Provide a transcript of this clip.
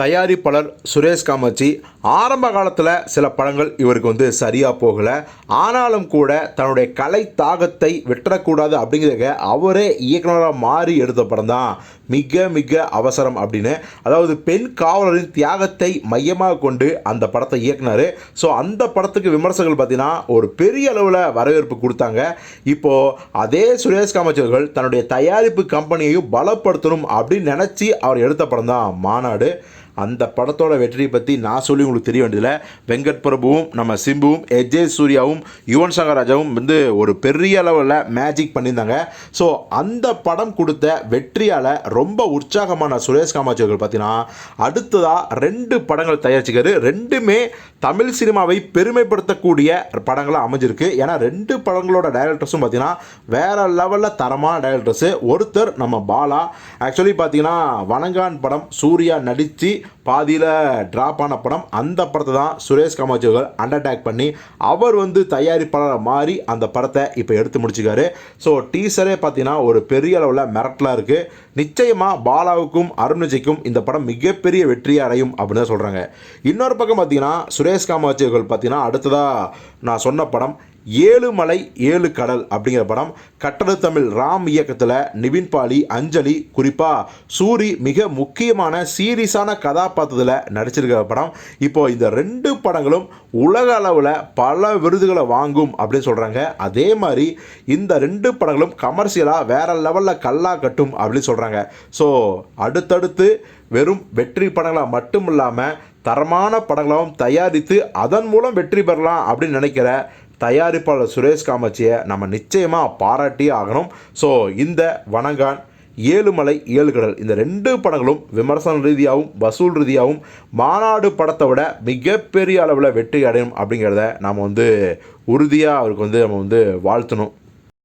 தயாரிப்பாளர் சுரேஷ் காமாட்சி ஆரம்ப காலத்தில் சில படங்கள் இவருக்கு வந்து சரியாக போகலை. ஆனாலும் கூட தன்னுடைய கலை தாகத்தை விட்டுறக்கூடாது அப்படிங்கிறத அவரே இயக்குனராக மாறி எடுத்த படம் தான். மிக மிக அவசரம் அப்படின்னு. அதாவது பெண் காவலரின் தியாகத்தை மையமாக கொண்டு அந்த படத்தை இயக்குனார். ஸோ அந்த படத்துக்கு விமர்சகர்கள் பார்த்தீங்கன்னா ஒரு பெரிய அளவில் வரவேற்பு கொடுத்தாங்க. இப்போது அதே சுரேஷ் காமாட்சி அவர்கள் தன்னுடைய தயாரிப்பு கம்பெனியையும் பலப்படுத்தணும் அப்படின்னு நினச்சி அவர் எடுத்த படம் தான் மாநாடு. அந்த படத்தோட வெற்றியை பற்றி நான் சொல்லி உங்களுக்கு தெரிய வேண்டியதில்லை. வெங்கட் பிரபுவும் நம்ம சிம்புவும் எஜே சூர்யாவும் யுவன் சங்கர் ராஜாவும் வந்து ஒரு பெரிய அளவில் மேஜிக் பண்ணியிருந்தாங்க. ஸோ அந்த படம் கொடுத்த வெற்றியால் ரொம்ப உற்சாகமான சுரேஷ் காமாட்சி அவர்கள் பார்த்தீங்கன்னா அடுத்ததாக ரெண்டு படங்கள் தயாரிச்சுக்காரு ரெண்டுமே தமிழ் சினிமாவை பெருமைப்படுத்தக்கூடிய படங்களாக அமைஞ்சிருக்கு. ஏன்னா ரெண்டு படங்களோட டைரக்டர்ஸும் பார்த்தீங்கன்னா வேறு லெவலில் தரமான டைரக்டர்ஸு ஒருத்தர் நம்ம பாலா. ஆக்சுவலி பார்த்தீங்கன்னா வணங்கான் படம் சூர்யா நடித்து பாதியில் ட்ராப் ஆன படம். அந்த படத்தை தான் சுரேஷ் காமாட்சி அவர்கள் அண்டர்டேக் பண்ணி அவர் வந்து தயாரிப்பாளராக மாறி அந்த படத்தை இப்போ எடுத்து முடிச்சுக்காரு ஸோ டீசரே பார்த்தீங்கன்னா ஒரு பெரிய அளவில் மிரட்டலாக இருக்குது நிச்சயமாக பாலாவுக்கும் அருண்விஜய்க்கும் இந்த படம் மிகப்பெரிய வெற்றியை அடையும் அப்படின்னு தான் சொல்கிறாங்க இன்னொரு பக்கம் பார்த்தீங்கன்னா சுரேஷ் காமாட்சி அவர்கள் பார்த்தீங்கன்னா அடுத்ததாக நான் சொன்ன படம் ஏழு மலை ஏழு கடல் அப்படிங்கிற படம். கட்டட தமிழ் ராம் இயக்கத்தில் நிவின் பாலி அஞ்சலி குறிப்பாக சூரி மிக முக்கியமான சீரியஸான கதாபாத்திரத்தில் நடிச்சிருக்கிற படம். இப்போ இந்த ரெண்டு படங்களும் உலக அளவில் பல விருதுகளை வாங்கும் அப்படின்னு சொல்கிறாங்க அதே மாதிரி இந்த ரெண்டு படங்களும் கமர்ஷியலாக வேற லெவலில் கல்லா கட்டும் அப்படின்னு சொல்கிறாங்க ஸோ அடுத்தடுத்து வெறும் வெற்றி படங்களாக மட்டும் இல்லாமல் தரமான படங்களாகவும் தயாரித்து அதன் மூலம் வெற்றி பெறலாம் அப்படின்னு நினைக்கிற தயாரிப்பாளர் சுரேஷ் காமாட்சியை நம்ம நிச்சயமாக பாராட்டியே ஆகணும். ஸோ இந்த வனங்கான் ஏழுமலை ஏழுகடல் இந்த ரெண்டு படங்களும் விமர்சன ரீதியாகவும் வசூல் ரீதியாகவும் மாநாடு படத்தை விட மிகப்பெரிய அளவில் வெற்றி அடையும் அப்படிங்கிறத நாம் வந்து உறுதியாக அவருக்கு வந்து நம்ம வந்து வாழ்த்தணும்.